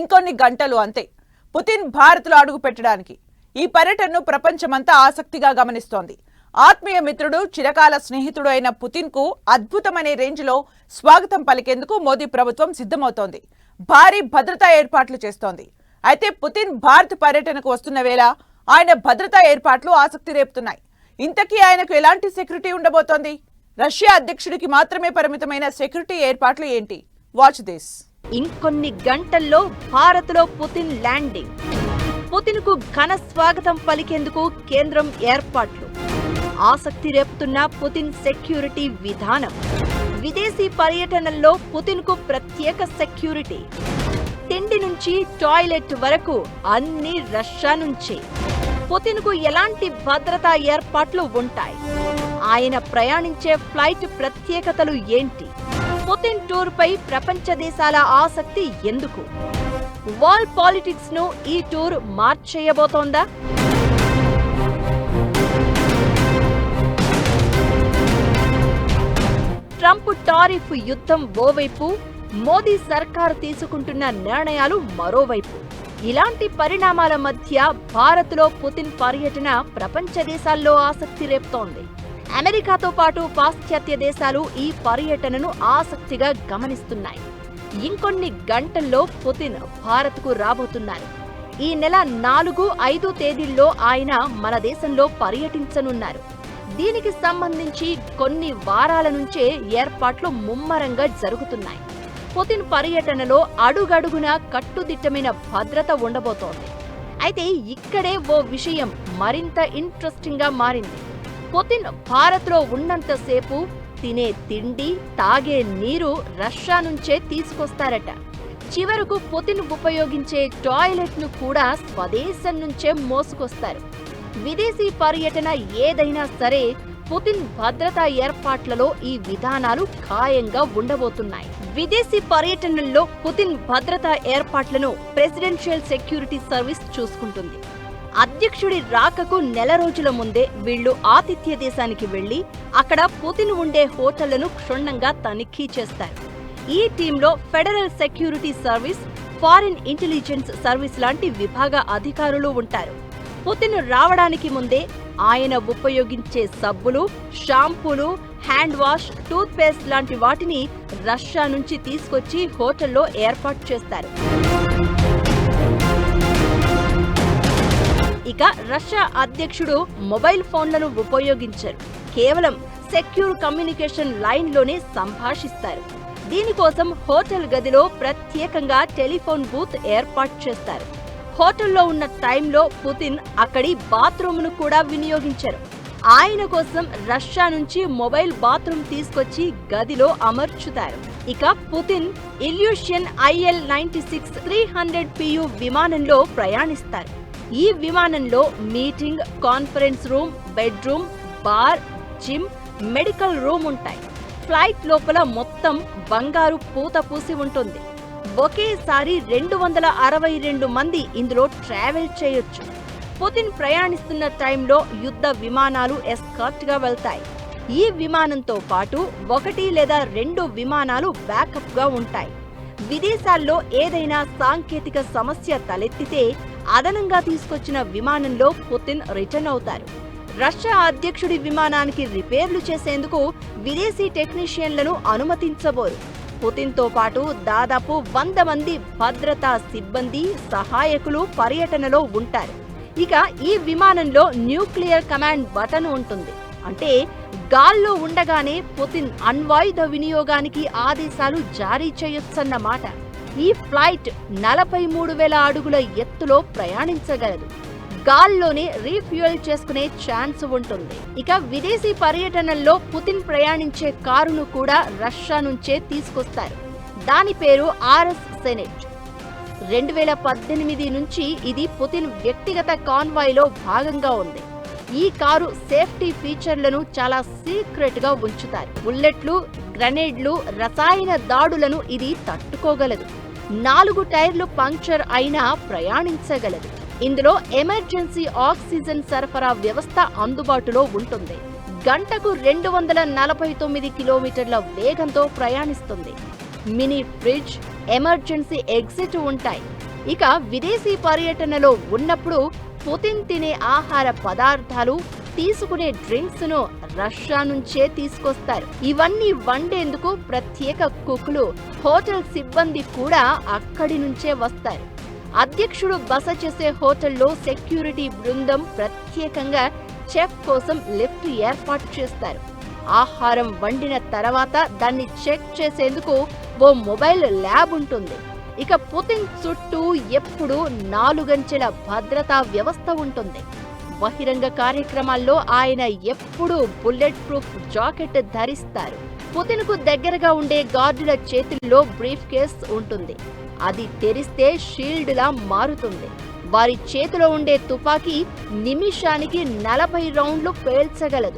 ఇంకొన్ని గంటలు అంతే. పుతిన్ భారత్లో అడుగు పెట్టడానికి. ఈ పర్యటనను ప్రపంచమంతా ఆసక్తిగా గమనిస్తోంది. ఆత్మీయ మిత్రుడు చిరకాల స్నేహితుడు అయిన పుతిన్కు అద్భుతమనే రేంజ్లో స్వాగతం పలికేందుకు మోదీ ప్రభుత్వం సిద్ధమవుతోంది. భారీ భద్రతా ఏర్పాట్లు చేస్తోంది. అయితే పుతిన్ భారత్ పర్యటనకు వస్తున్న వేళ ఆయన భద్రతా ఏర్పాట్లు ఆసక్తి రేపుతున్నాయి. ఇంతకీ ఆయనకు ఎలాంటి సెక్యూరిటీ ఉండబోతోంది? రష్యా అధ్యక్షుడికి మాత్రమే పరిమితమైన సెక్యూరిటీ ఏర్పాట్లు ఏంటి? Watch this. ఇంకొన్ని గంటల్లో భారత్లో పుతిన్ ల్యాండింగ్. పుతిన్కు ఘన స్వాగతం పలికేందుకు కేంద్రం ఏర్పాట్లు. ఆసక్తి రేపుతున్న పుతిన్ సెక్యూరిటీ విధానం. విదేశీ పర్యటనల్లో పుతిన్కు ప్రత్యేక సెక్యూరిటీ. తిండి నుంచి టాయిలెట్ వరకు అన్ని రష్యా నుంచే. పుతిన్కు ఎలాంటి భద్రతా ఏర్పాట్లు ఉంటాయి? ఆయన ప్రయాణించే ఫ్లైట్ ప్రత్యేకతలు ఏంటి? పుతిన్ టూర్ పై ప్రపంచ దేశాల ఆసక్తి ఎందుకు? వాల్ పాలిటిక్స్ను ఈ టూర్ మార్చేయబోతోందా? ట్రంప్ టారిఫ్ యుద్ధం ఓవైపు మోదీ సర్కార్ తీసుకుంటున్న నిర్ణయాలు మరోవైపు. ఇలాంటి పరిణామాల మధ్య భారత్లో పుతిన్ పర్యటన ప్రపంచ దేశాల్లో ఆసక్తి రేపుతోంది. అమెరికాతో పాటు పాశ్చాత్య దేశాలు ఈ పర్యటనను ఆసక్తిగా గమనిస్తున్నాయి. ఇంకొన్ని గంటల్లో పుతిన్ భారత్కు రాబోతున్నారు ఈ నెల నాలుగు ఐదు తేదీల్లో ఆయన మన దేశంలో పర్యటించనున్నారు. దీనికి సంబంధించి కొన్ని వారాల నుంచే ఏర్పాట్లు ముమ్మరంగా జరుగుతున్నాయి. పుతిన్ పర్యటనలో అడుగడుగున కట్టుదిట్టమైన భద్రత ఉండబోతోంది. అయితే ఇక్కడే ఓ విషయం మరింత ఇంట్రెస్టింగ్గా మారింది. పుతిన్ భారత్లో ఉన్నంతసేపు తినే తిండి తాగే నీరు రష్యా నుంచే తీసుకొస్తారట. చివరకు పుతిన్ ఉపయోగించే టాయిలెట్ను కూడా స్వదేశం నుంచే మోసుకొస్తారు. విదేశీ పర్యటన ఏదైనా సరే పుతిన్ భద్రతా ఏర్పాట్లలో ఈ విధానాలు ఖాయంగా ఉండబోతున్నాయి. విదేశీ పర్యటనల్లో పుతిన్ భద్రతా ఏర్పాట్లను ప్రెసిడెన్షియల్ సెక్యూరిటీ సర్వీస్ చూసుకుంటుంది. అధ్యక్షుడి రాకకు నెల రోజుల ముందే వీళ్ళు ఆతిథ్య దేశానికి వెళ్ళి అక్కడ పుతిన్ ఉండే హోటళ్ళను క్షుణ్ణంగా తనిఖీ చేస్తారు. ఈ టీంలో federal security service foreign intelligence service లాంటి విభాగ అధికారులు ఉంటారు. పుతిన్ రావడానికి ముందే ఆయన ఉపయోగించే సబ్బులు షాంపూలు హ్యాండ్ వాష్ టూత్ పేస్ట్ లాంటి వాటిని రష్యా నుంచి తీసుకొచ్చి హోటల్లో ఏర్పాటు చేస్తారు. ఇక రష్యా అధ్యక్షుడు మొబైల్ ఫోన్లను ఉపయోగించరు. కేవలం సెక్యూర్ కమ్యూనికేషన్ లైన్లోనే సంభాషిస్తారు. దీనికోసం హోటల్ గదిలో ప్రత్యేకంగా టెలిఫోన్ బూత్ ఏర్పాటు చేస్తారు. హోటల్లో ఉన్న టైంలో పుతిన్ అక్కడి బాత్రూమ్ను కూడా వినియోగించారు. ఆయన కోసం రష్యా నుంచి మొబైల్ బాత్రూమ్ తీసుకొచ్చి గదిలో అమర్చుతారు. ఇక Putin Ilyushin IL ninety six three hundred PU విమానంలో ప్రయాణిస్తారు. ఈ విమానంలో meeting conference room bedroom bar gym medical room ఉంటాయి. ఫ్లైట్ లోపల మొత్తం బంగారు పూత పూసి ఉంటుంది. ఒకేసారి రెండు వందల అరవై రెండు మంది ఇందులో ట్రావెల్ చేయొచ్చు. పుతిన్ ప్రయాణిస్తున్న టైంలో యుద్ధ విమానాలు ఎస్కార్ట్గా వెళ్తాయి. ఈ విమానంతో పాటు ఒకటి లేదా రెండు విమానాలు బ్యాకప్గా ఉంటాయి. విదేశాల్లో ఏదైనా సాంకేతిక సమస్య తలెత్తితే అదనంగా తీసుకొచ్చిన విమానంలో పుతిన్ రిటర్న్ అవుతారు. రష్యా అధ్యక్షుడి విమానానికి రిపేర్లు చేసేందుకు విదేశీ టెక్నీషియన్లను అనుమతించబోరు. పుతిన్తో పాటు దాదాపు వంద మంది భద్రతా సిబ్బంది సహాయకులు పర్యటనలో ఉంటారు. ఇక ఈ విమానంలో న్యూక్లియర్ కమాండ్ బటన్ ఉంటుంది. అంటే గాల్లో ఉండగానే పుతిన్ అణ్వాయుధ వినియోగానికి ఆదేశాలు జారీ చేయొచ్చన్నమాట. ఈ ఫ్లైట్ నలభై మూడు వేల అడుగుల ఎత్తులో ప్రయాణించగలదు. గాల్లోనే రీఫ్యూయల్ చేసుకునే ఛాన్స్ ఉంటుంది. ఇక విదేశీ పర్యటనల్లో పుతిన్ ప్రయాణించే కారును కూడా రష్యా నుంచే తీసుకొస్తారు. దాని పేరు ఆర్ఎస్ సెనెట్. రెండు వేల పద్దెనిమిది నుంచి ఇది పుతిన్ వ్యక్తిగత కాన్వాయ్లో భాగంగా ఉంది. ఈ కారు సేఫ్టీ ఫీచర్లను చాలా సీక్రెట్గా ఉంచుతారు. బుల్లెట్లు గ్రనేడ్లు రసాయన దాడులను ఇది తట్టుకోగలదు. నాలుగు టైర్లు పంక్చర్ అయినా ప్రయాణించగలదు. ఇందులో ఎమర్జెన్సీ ఆక్సిజన్ సరఫరా వ్యవస్థ అందుబాటులో ఉంటుంది. గంటకు రెండు వందల నలభై తొమ్మిది కిలోమీటర్ల వేగంతో ప్రయాణిస్తుంది. మినీ ఫ్రిడ్జ్ ఎమర్జెన్సీ ఎగ్జిట్ ఉంటాయి. ఇక విదేశీ పర్యటనలో ఉన్నప్పుడు పుతిన్ తినే ఆహార పదార్థాలు తీసుకునే డ్రింక్స్ను రష్యా నుంచే తీసుకొస్తారు. ఇవన్నీ వండేందుకు ప్రత్యేక కుక్లు హోటల్ సిబ్బంది కూడా అక్కడి నుంచే వస్తారు. అధ్యక్షుడు బస చేసే హోటల్లో సెక్యూరిటీ బృందం ప్రత్యేకంగా చెఫ్ కోసం లిఫ్ట్ ఏర్పాటు చేస్తారు. ఆహారం వండిన తర్వాత దాన్ని చెక్ చేసేందుకు ఓ మొబైల్ ల్యాబ్ ఉంటుంది. ఇక పుతిన్ చుట్టూ ఎప్పుడూ నాలుగంచెల భద్రతా వ్యవస్థ ఉంటుంది. బహిరంగ కార్యక్రమాల్లో ఆయన ఎప్పుడూ బుల్లెట్ ప్రూఫ్ జాకెట్ ధరిస్తారు. పుతిన్కు దగ్గరగా ఉండే గార్డుల చేతుల్లో బ్రీఫ్ కేస్ ఉంటుంది. అది తెరిస్తే షీల్డ్లా మారుతుంది. వారి చేతిలో ఉండే తుపాకీ నిమిషానికి నలభై రౌండ్లు పేల్చగలదు.